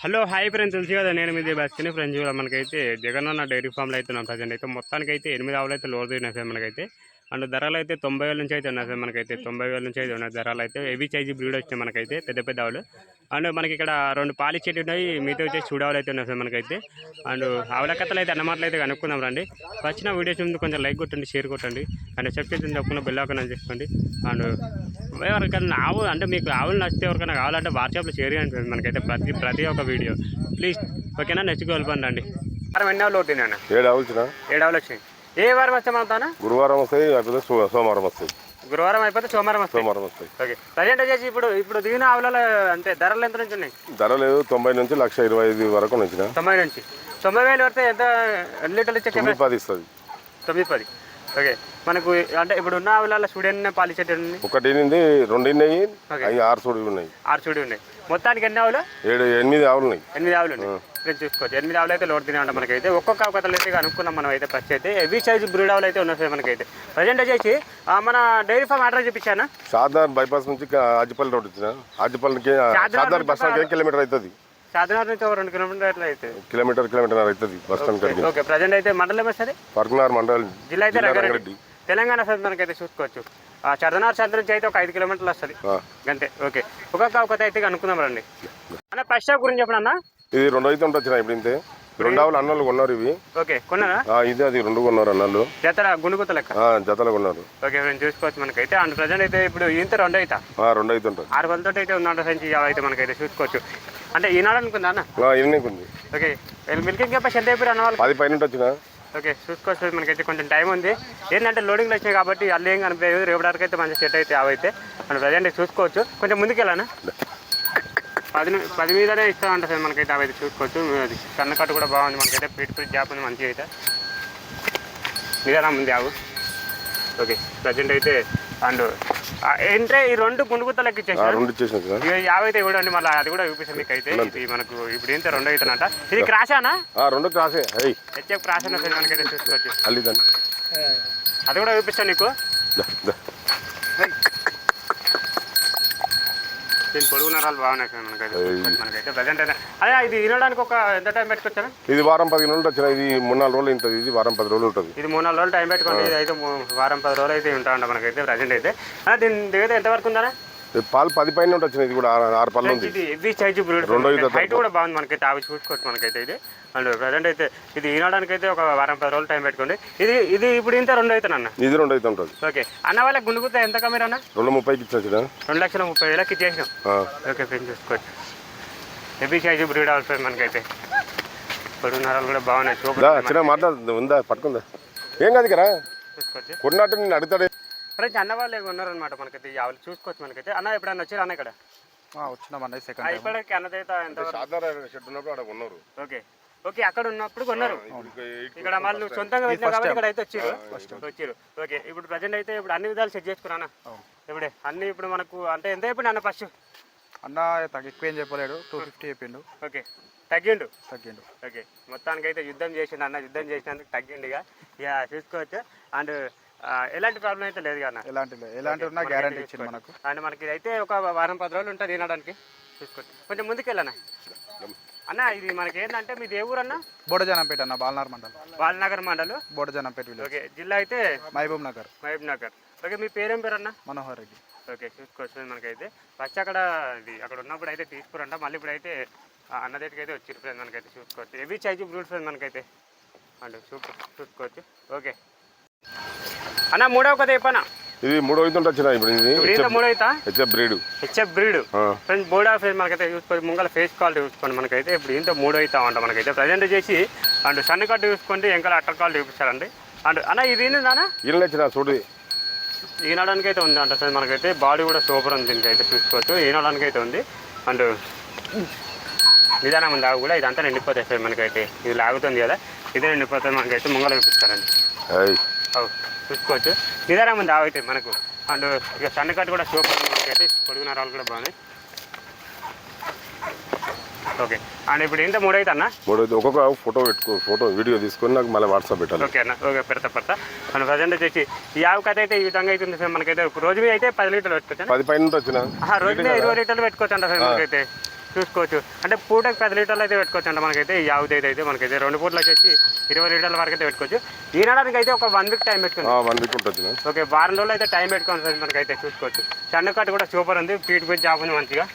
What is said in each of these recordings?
Hello hi friends తెలుసు కదా నేను మీద బస్కినే ఫ్రెండ్స్ కూడా మనకైతే జగనన్న డైరీ ఫామ్లో అయితే ఉన్నాం. ప్రజెంట్ అయితే మొత్తానికి అయితే ఎనిమిది ఆవులు అయితే లోడ్ ఉన్నాయి మనకైతే. అండ్ ధరలు అయితే తొంభై వేల నుంచి అయితే ఉన్నాయి సార్ మనకైతే. తొంభై వేల నుంచి అయితే ఉన్నాయి ధరలు అయితే హెవీ సైజు బ్రీడ్ వచ్చినాయి మనకైతే పెద్ద పెద్ద ఆవులు. అండ్ మనకి ఇక్కడ రెండు పాలి చెట్లు ఉన్నాయి మిగతా వచ్చేసి చూడావులు అయితే ఉన్నాయి సార్ మనకైతే. అండ్ ఆవుల కథలు అయితే అన్నమాటలు అయితే కనుక్కుందాం రండి. వచ్చిన వీడియోస్ ముందు కొంచెం లైక్ కొట్టండి షేర్ కొట్టండి. అండ్ సబ్స్క్రిప్షన్ తప్పకుండా బెల్ ఆకన్ చేసుకోండి. అండ్ ఎవరికైనా ఆవు అంటే మీకు ఆవులు నచ్చితే ఎవరికైనా కావాలంటే వాట్సాప్లో షేర్ చేయండి. మనకైతే ప్రతి ప్రతి ఒక్క వీడియో ప్లీజ్ ఓకేనా? నెచ్చుకోవాలి అండి వారం ఎన్ని ఆవులు ఏడు ఆవులుచిన ఏడు ఆవులు వచ్చినాయి. ఏ వారం వస్తే మన గురువారం వస్తాయి సో- సోమవారం వస్తాయి. గురువారం అయిపోతే సోమవారం వస్తాయి. సోమవారం వస్తాయి. ఓకే. ప్రజెంట్ వచ్చేసి ఇప్పుడు ఇప్పుడు దిగిన ఆవులలో అంటే ధరలు ఎంత నుంచి ఉన్నాయి? ధర లేదు తొంభై నుంచి లక్ష ఇరవై ఐదు వరకు వచ్చిన తొంభై నుంచి. తొంభై వేలు పడితే ఎంత ఎన్ని లీటర్లు ఇచ్చే తొమ్మిది పది ఇస్తుంది. తొమ్మిది పది. ఓకే. మనకు అంటే ఇప్పుడు ఉన్న ఆవులలో పాలిచెట్టు ఉన్నాయి? ఒకటి రెండు ఉన్నాయి ఆరు సూడి ఉన్నాయి. ఆరు చూడి ఉన్నాయి. మొత్తానికి ఎన్ని ఆవులు? ఏడు ఎనిమిది ఆవులు ఉన్నాయి ఎనిమిది ఆవులు ఉన్నాయి. ఇక్కడ చూసుకోవచ్చు. ఎనిమిది ఆవులు అయితే లోడ్ తినే ఉంటాం మనకైతే. ఒక్కొక్క అవకతలు అయితే అనుకున్నాం మనం అయితే ఫస్ట్ అయితే. హెవీ సైజ్ బ్రీడ్ ఆవులు అయితే ఉన్నాయి మనకైతే. ప్రజెంట్ వచ్చేసి మన డైరీ ఫామ్ అడ్రస్ చూపించానా? షాద్నగర్ బైపాస్ నుంచి ఆజిపల్లి రోడ్ వచ్చిన? Shadnagar Shadnagar bus stand kilometer అవుతుంది? సాధనగర్ నుంచి రెండు కిలోమీటర్లు అయితే. కిలోమీటర్ కిలోమీటర్ అవుతుంది బస్ స్టాండ్ ఓకే. ప్రజెంట్ అయితే మండలం సరే? పర్కునార్ మండల్ జిల్లా అయితే రంగారెడ్డి. తెలంగాణ మనకైతే చూసుకోవచ్చు. ఆ చదనార్ చంద్ర నుంచి అయితే ఒక ఐదు కిలోమీటర్లు వస్తుంది. అంతే ఓకే. ఒక్కొక్క ఒక్కొక్క అయితే అనుకుందాం రండి. అన్న ఫస్ట్ షాప్ గురించి చెప్పండి అన్న. ఇది రెండు అయితే ఉంటుంది ఇప్పుడు ఇంతే. రెండు ఆవులు అన్నలు కొన్నారు ఇవి. ఓకే కొన్నారా? ఇది అది రెండు కొన్నారు అన్నలు. జతర గుణగుత లెక్క. జతలు కొన్నారు. ఓకే మేము చూసుకోవచ్చు మనకైతే. అండ్ ప్రజెంట్ అయితే ఇప్పుడు ఇంత రెండు అవుతా ఆ, రెండు అయితే ఉంటుంది. ఆరు వందలతో అయితే ఉందంట సంచి అయితే మనకైతే చూసుకోవచ్చు. అంటే ఈనాడు అనుకుందా అన్న? ఈవినింగ్ ఉంది ఓకే మిల్కింగ్ కెపాసిటీ ఎంత అయిపోయి అన్న వాళ్ళు పది పైన వచ్చిన ఓకే చూసుకోవచ్చు మనకైతే కొంచెం టైం ఉంది. ఏంటంటే లోడింగ్లు వచ్చినాయి కాబట్టి అల్లు ఏం కనిపించదు రేపటి వరకు అయితే మంచి సెట్ అయితే. అవైతే మనం ప్రజెంట్ చూసుకోవచ్చు. కొంచెం ముందుకెళ్ళానా? పది పది మీదనే ఇస్తామంట సార్ మనకైతే అవైతే చూసుకోవచ్చు. అది కన్నకట్టు కూడా బాగుంది. మనకైతే పీట్ పీట్ జాప్ ఉంది మంచిగా అయితే. నిదానం ఉంది ఆవు ఓకే ప్రజెంట్ అయితే అండ్ ఏంటంటే ఈ రెండు ఎక్కిచ్చేసారు రెండు ఇచ్చేసిన సార్ యాభై అయితే చూడండి మళ్ళీ అది కూడా చూపిస్తుంది మీకు అయితే ఇది మనకు ఇప్పుడు ఏంటో రెండు అవుతానంట ఇది క్రాషానా? ఆ, రెండు క్రాసే హెచ్ఎఫ్ సార్ మనకైతే చూసుకోవచ్చు. అది కూడా చూపిస్తాను నీకు. దీని పొడుగు నరాలు బాగున్నాయి సార్ మనకైతే. మనకైతే ప్రజెంట్ అయితే. అదే ఇది వినడానికి ఒక ఎంత టైం పెట్టుకొచ్చారా ఇది వారం పది రోజులు వచ్చిన ఇది మూడు నాలుగు రోజులు ఉంటుంది ఇది వారం పది రోజులు ఉంటుంది. ఇది మూడు నాలుగు రోజులు టైం పెట్టుకోండి. ఇది అయితే వారం పది రోజులు అయితే ఉంటా మనకైతే ప్రజెంట్ అయితే. దీని దగ్గర ఎంత వరకు ఉందా పాలు పది పైన ఉంటుంది ఇది కూడా ఆరు- పళ్ళు ఉంది. ఇది సైజ్ బ్రీడ్ హైట్ కూడా బాగుంది మనకైతే అవి చూసుకోవచ్చు మనకైతే ఇది. అండ్ ప్రజెంట్ అయితే ఇది ఈనాడానికి అయితే ఒక వారం పది రోజులు టైం పెట్టుకోండి. ఇది ఇది ఇప్పుడు ఇంత రెండు అవుతానన్న ఇది రెండు అయితే ఉంటుంది ఓకే అన్న వాళ్ళకి గుండుగుతా ఎంత కమీర్ అన్న? రెండు ముప్పైకి ఇచ్చిన రెండు లక్షల ముప్పై వేలకి ఇచ్చేసినాం. ఓకే ఫ్రెండ్ చూసుకోవచ్చు హెవీ సైజ్ బ్రీడ్ అవుతుంది మనకైతే. నరాలు కూడా బాగున్నాయి. చూపు చిన్న మాట్లాడు ఉందా? పట్టుకుందా? ఏం కాదు కదా కొన్నట్టు నేను అడుగుతాడే ఫ్రెండ్స్ అన్న వాళ్ళు ఉన్నారనమాట మనకైతే ఆవులు చూసుకోవచ్చు మనకైతే. అన్న ఎప్పుడన్నా వచ్చారు అన్న ఇక్కడ? సెకండ్ ఇప్పటికి అన్నదైతే ఎంత సాధారణ షెడ్ ఉన్నప్పుడు అక్కడ ఉన్నారు ఓకే. ఓకే అక్కడ ఉన్నప్పుడు కొన్నారు. ఇక్కడ వాళ్ళు సొంతంగా కాబట్టి ఇక్కడ అయితే వచ్చారు. వచ్చారు. ఓకే ఇప్పుడు ప్రజెంట్ అయితే ఇప్పుడు అన్ని విధాలు సెట్ చేసుకున్నా ఇప్పుడే అన్ని ఇప్పుడు మనకు అంటే ఎంత అయిపోయింది అన్న ఫస్ట్ అన్న ఎక్కువ ఏం చెప్పలేడు. టూ ఫిఫ్టీ చెప్పిండు. ఓకే తగ్గిండు? తగ్గిండు. ఓకే మొత్తానికి అయితే యుద్ధం చేసిండు అన్న యుద్ధం చేసినందుకు తగ్గిండు ఇక. ఇక చూసుకోవచ్చు. అండ్ ఎలాంటి ప్రాబ్లం అయితే లేదు అన్న. ఎలాంటి ఎలాంటి ఉన్నా గ్యారంటీ ఇచ్చింది మనకు. అండ్ మనకి అయితే ఒక వారం పది రోజులు ఉంటుంది తినడానికి. చూసుకోవచ్చు కొంచెం ముందుకెళ్ళనా? అన్న ఇది మనకి ఏంటంటే మీది ఏ ఊరు అన్న? బోడజనంపేట అన్న బాలనార్ మండల్. వాల్నగర్ మండలు. బోడజనంపేట ఓకే. జిల్లా అయితే Mahabubnagar. Mahabubnagar. Okay మీ పేరేం పేరు అన్న? మనోహర్ రెడ్డి. ఓకే చూసుకోవచ్చు మనకైతే. ఫస్ట్ అక్కడ ఇది అక్కడ ఉన్నప్పుడు అయితే తీసుకురంట. మళ్ళీ ఇప్పుడు అయితే అన్న దగ్గరికి అయితే వచ్చి ఫ్రెండ్ మనకైతే చూసుకోవచ్చు. ఎవి చైజీ బ్రూడ్ ఫ్రెండ్ మనకైతే. అంటే చూపు చూసుకోవచ్చు. ఓకే. అన్న మూడవ కథ చెప్పనా? ఇది మూడో అయితే వచ్చిన ఇప్పుడు ఇది మూడో అవుతా HF breed HF breed friends మూడో ఫేస్ మనకైతే చూసుకోండి ముంగల ఫేస్ క్వాలిటీ చూసుకోండి మనకైతే. ఇప్పుడు ఇంత మూడో అవుతా ఉంటాం మనకైతే. ప్రజెంట్ చేసి అండ్ సన్ కట్ చూసుకోండి ఇంకా అట్టర్ క్వాలిటీ చూపిస్తారండి. అండ్ అన్న ఇది ఏంటన్నా ఈయన వచ్చిన చూడు ఈనడానికి అయితే ఉంది అంట సార్ మనకైతే. బాడీ కూడా సూపర్ ఉంది దీనికైతే చూసుకోవచ్చు. ఈనడానికి అయితే ఉంది. అండ్ నిదానం ఉంది. కూడా. ఇదంతా నిండిపోతాయి సార్ మనకైతే. ఇది లాగుతుంది కదా. ఇదే నిండిపోతుంది మనకైతే ముంగల చూపిస్తారండి. అవు. చూసుకోవచ్చు. నిదానం ఉంది అయితే మనకు. అండ్ ఇక సన్న కట్ కూడా సూపర్ ఉంది మనకైతే. పొడుగు నరాలు కూడా బాగున్నాయి. ఓకే. అండ్ ఇప్పుడు ఏంటో మూడు అయితే అన్న? మూడో అయితే ఒక్కొక్క ఫోటో పెట్టుకో ఫోటో వీడియో తీసుకొని నాకు మళ్ళీ వాట్సాప్ పెట్టాలి. ఓకే అన్న ఓకే పెడతా పెడతా. మన ప్రజెంట్ వచ్చేసి ఈ ఆవు కథ అయితే ఈ విధంగా సార్ మనకైతే ఒక రోజు మీద అయితే పది లీటర్లు పెట్టుకోవచ్చు పది పైన రోజు మీద ఇరవై లీటర్లు పెట్టుకోవచ్చు అంట సార్ మనకైతే. చూసుకోవచ్చు. అంటే పూటకి పది లీటర్లు అయితే పెట్టుకోవచ్చు అంట మనకైతే. ఈ ఆవుది అయితే అయితే మనకైతే రెండు పూటలు వచ్చేసి ఇరవై లీటర్ల వరకు అయితే పెట్టుకోవచ్చు. ఈనాడానికి అయితే ఒక వన్ వీక్ టైం ఉంటుంది ఓకే వారం రోజులు అయితే టైం పెట్టుకోవాలి సార్ మనకైతే చూసుకోవచ్చు. సన్నకట్టు కూడా సూపర్ ఉంది. పీట్ పీట్ జాబ్ ఉంది మంచిగా.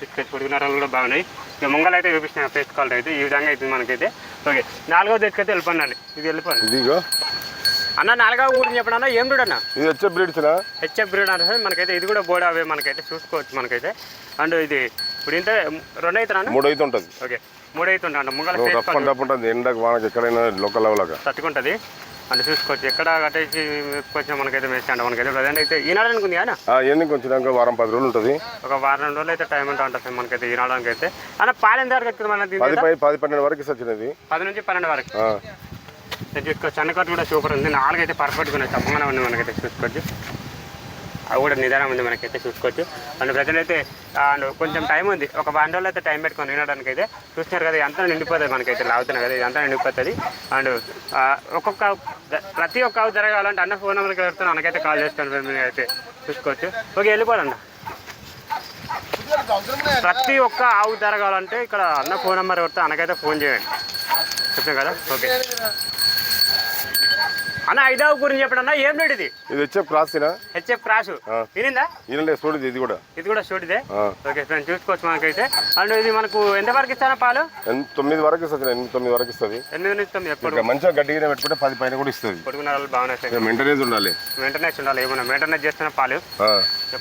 తీసుకొచ్చి పొడుగునరాలు కూడా బాగున్నాయి. ఇక ముంగలు అయితే చూపిస్తున్నాను ఫేస్ కాల్ అయితే. ఈ విధంగా అయితే మనకైతే. ఓకే నాలుగో తెచ్చుకైతే వెళ్ళిపోండి ఇది వెళ్ళిపోండి. ఇది ఇగో అన్న నాలుగవ గురించి చెప్పండి అన్న. ఏం చూడన్నా ఇది వచ్చే బ్రీడ్స్నా హెచ్ఎఫ్ బ్రీడ్ అంటే మనకైతే ఇది కూడా బోర్డ్ అవే మనకైతే చూసుకోవచ్చు మనకైతే. అండ్ ఇది ఇప్పుడు ఇంత రెండు అవుతున్నా మూడు అయితే ఉంటుంది ఓకే మూడు అవుతుండ అంట ముంగల రఫ్ అండ్ రఫ్ ఉంటుంది. ఎండకు వానకి ఎక్కడైనా లోకల్ లెవెల్గా తట్టుకుంటుంది. అంటే చూసుకోవచ్చు. ఎక్కడ కట్టేసి కొంచెం మనకైతే మేసి అంట మనకైతే ప్రజెంట్ అయితే ఈనాడానికి ఉంది ఆయన ఎన్ని కొంచెం వారం పది రోజులు ఉంటుంది. ఒక వారం రోజులు అయితే టైం ఉంటా ఉంటుంది మనకైతే ఈనాడానికి అయితే అన్న పాలు ఎంత వరకు ఎక్కుతుంది పది పన్నెండు వరకు వచ్చినది పది నుంచి పన్నెండు వరకు. చూసుకోవచ్చు సన్నకట్టు కూడా సూపర్ ఉంది. నాలుగు అయితే పర్ఫెక్ట్గా ఉన్నాయి. తప్పగానే ఉంది మనకైతే చూసుకోవచ్చు. అవి కూడా నిదానం ఉంది మనకైతే చూసుకోవచ్చు. అండ్ ప్రజలు అయితే అండ్ కొంచెం టైం ఉంది. ఒక వన్ రోజులు అయితే టైం పెట్టుకొని వినడానికి అయితే చూస్తున్నారు కదా అంతా నిండిపోతుంది మనకైతే లాగుతున్నాయి కదా ఇదంతా నిండిపోతుంది. అండ్ ఒక్కొక్క ప్రతి ఒక్క ఆవు జరగాలంటే అన్న ఫోన్ నెంబర్కి వెళ్తాను మనకైతే కాల్ చేస్తాను మీరు అయితే చూసుకోవచ్చు. ఓకే వెళ్ళిపోవాలన్న ప్రతి ఒక్క ఆవు జరగాలంటే ఇక్కడ అన్న ఫోన్ నెంబర్ కొడితే అన్నకైతే ఫోన్ చేయండి. చెప్పాను కదా? ఓకే. అన్న ఐదవ గురించి చెప్పండి అన్న ఏం రేట్ ఇది? ఇది వచ్చే క్రాస్నా హెచ్ఎఫ్ క్రాష్ ఆ. వినిందా? ఈయన చూడదు ఇది కూడా. ఇది కూడా ఆ. ఓకే ఫ్రెండ్ చూసుకోవచ్చు మనకైతే అండ్ ఇది మనకు ఎంత వరకు ఇస్తానా పాలు? తొమ్మిది వరకు ఇస్తుంది ఎనిమిది తొమ్మిది వరకు ఇస్తుంది. ఎనిమిది నుంచి తొమ్మిది ఎప్పుడు? మంచిగా గట్టిగానే పెట్టుకుంటే పది పైన కూడా ఇస్తుంది. పొడుగున్న వాళ్ళు బాగున్నాయి మెయింటెనెన్స్ ఉండాలి. మెయింటెనెన్స్ ఉండాలి ఏమన్నా మెయింటెనెన్స్ చేస్తున్న పాలు?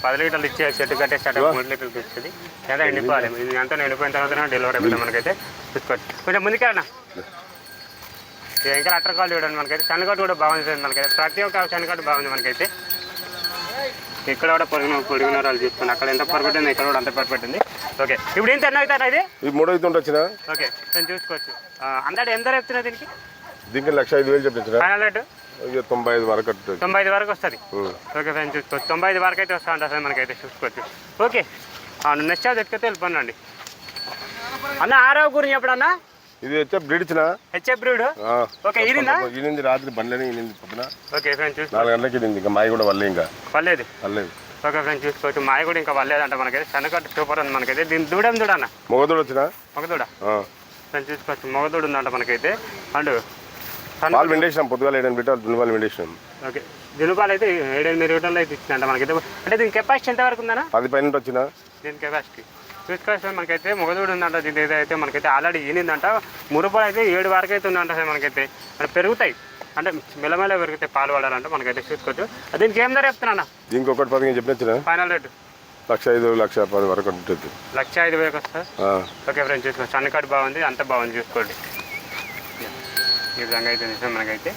పది లీటర్లు ఇచ్చే చెట్టు కట్టేసాడు మూడు లీటర్లు ఇచ్చేది. లేదా ఎండిపోవాలి. ఇది అంతా ఎండిపోయిన తర్వాత డెలివరీ మనకైతే. చూసుకోవచ్చు. కొంచెం ముందుకెళ్ళనా? ఇక ఇంకా అట్టర్ కాల్ చూడండి మనకైతే. శనగట్టు కూడా బాగుంది మనకైతే. ప్రతి ఒక్క శనగట్టు బాగుంది మనకైతే. ఇక్కడ కూడా పొడిగిన పొడిగిన వాళ్ళు చూసుకోండి అక్కడ ఎంత పర్ఫెక్ట్ ఉంది ఇక్కడ కూడా అంత పర్ఫెక్ట్ ఉంది ఓకే. ఇప్పుడు ఎంత ఎన్న అవుతారా ఇది? ఇది మూడు అయితే వచ్చిన? ఓకే. నేను చూసుకోవచ్చు. అందరు ఎంత చెప్తున్నా దీనికి? దీనికి లక్ష ఐదు వేలు చెప్పించిన ఫైనల్ రేటు? ఇక తొంభై ఐదు వరకు తొంభై ఐదు వరకు వస్తుంది. ఓకే ఫ్రెండ్ చూసుకోవచ్చు. తొంభై ఐదు వరకు అయితే వస్తా ఉంటుంది సార్ మనకైతే. చూసుకోవచ్చు. ఓకే. నెక్స్ట్ అది ఎత్తుకైతే వెళ్ళిపోండి అన్న ఆరో గురించి చెప్పడన్నా ఇది వచ్చే బ్రీడ్స్నా హెచ్ఎఫ్ బ్రీడ్? ఓకే ఈరిందా ఈనింది రాత్రి బండ్లని ఈనింది పొద్దున. ఓకే ఫ్రెండ్ చూసుకో. నాలుగు గంటలకి ఈనింది ఇంకా మాయి కూడా వల్లే ఇంకా. పర్లేదు వల్లేదు ఓకే ఫ్రెండ్ చూసుకోవచ్చు మాయ కూడా ఇంకా వల్లేదంట మనకైతే. శనగట్టు సూపర్ ఉంది మనకైతే. దీని దూడం దూడన్న మొగదోడు వచ్చిన? ఒక దూడ ఫ్రెండ్ చూసుకోవచ్చు మొగదూడు ఉందంట మనకైతే. అండ్ పాలు విండేసినాం పొద్దుగాల ఏడని పెట్టాలి దున్నపాలు విండేసినాం ఓకే. దినుపాలు అయితే ఏడెనిమిది లీటర్లు అయితే ఇచ్చిందంట మనకైతే. అంటే దీని కెపాసిటీ ఎంత వరకు ఉందన్నా? పది పైన వచ్చిన. దీని కెపాసిటీ. చూసుకోవచ్చు మనకైతే మొగదూడు ఉందంట దీని అయితే మనకైతే ఆల్రెడీ ఈనిందంట. మురుపాలు అయితే ఏడు వరకు అయితే ఉందంట సార్ మనకైతే. అంటే పెరుగుతాయి. అంటే మెల్లమెల్ల పెరుగుతాయి పాలు పడాలంటే మనకైతే చూసుకోవచ్చు. దీనికి ఏం ధర చెప్తున్నా దీనికి ఒకటి పదిహేను చెప్పిన ఫైనల్ రేటు. లక్ష ఐదు లక్ష పది వరకు ఉంటుంది. లక్ష ఐదు వేలకు వస్తుంది? ఆ. ఓకే ఫ్రెండ్స్ చూసుకోవచ్చు అన్నకాడు బాగుంది అంత బాగుంది చూసుకోండి. ఈ విధంగా అయితే మనకైతే.